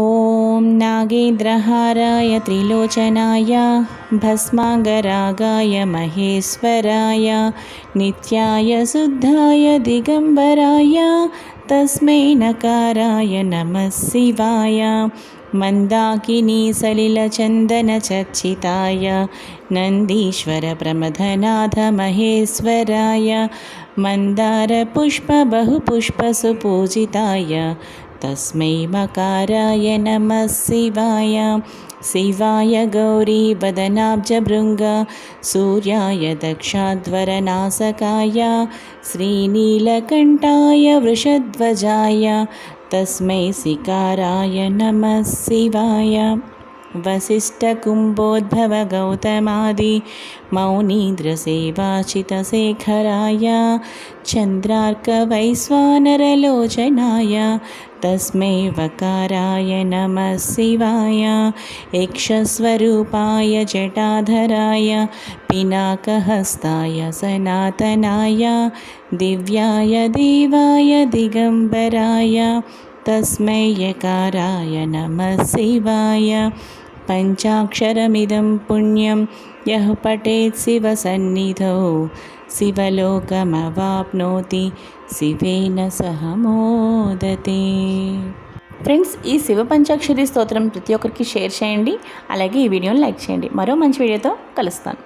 ॐ नागेन्द्रहाराय त्रिलोचनाय भस्माङ्गरागाय महेश्वराय नित्याय शुद्धाय दिगम्बराय तस्मै नकाराय नमः शिवाय। मन्दाकिनी सलिलचन्दनचर्चिताय। नन्दीश्वरप्रमथनाथ महेश्वराय। मन्दारपुष्पबहुपुष्पसुपूजिताय। तस्मै मकाराय नमः शिवाय शिवाय गौरीवदनाब्जभृङ्ग सूर्याय दक्षाध्वरनासकाय श्रीनीलकण्ठाय वृषध्वजाय तस्मै सिकाराय नमः शिवाय। वसिष्ठकुम्भोद्भवगौतमादि मौनीन्द्रसेवाचितशेखराय चन्द्रार्कवैश्वानरलोचनाय तस्मै वकाराय नमः शिवाय यक्षस्वरूपाय जटाधराय पिनाकहस्ताय सनातनाय दिव्याय देवाय दिगम्बराय तस्मै यकाराय नमः शिवाय। पञ्चाक्षरमिदं पुण्यं यः पठेत् शिवसन्निधौ శివలోకమవాప్నోతి శివేన సహ మోదతే ఫ్రెండ్స్ ఈ శివ పంచాక్షరి స్తోత్రం ప్రతి ఒక్కరికి షేర్ చేయండి అలాగే ఈ వీడియోని లైక్ చేయండి. మరో మంచి వీడియోతో కలుస్తాను.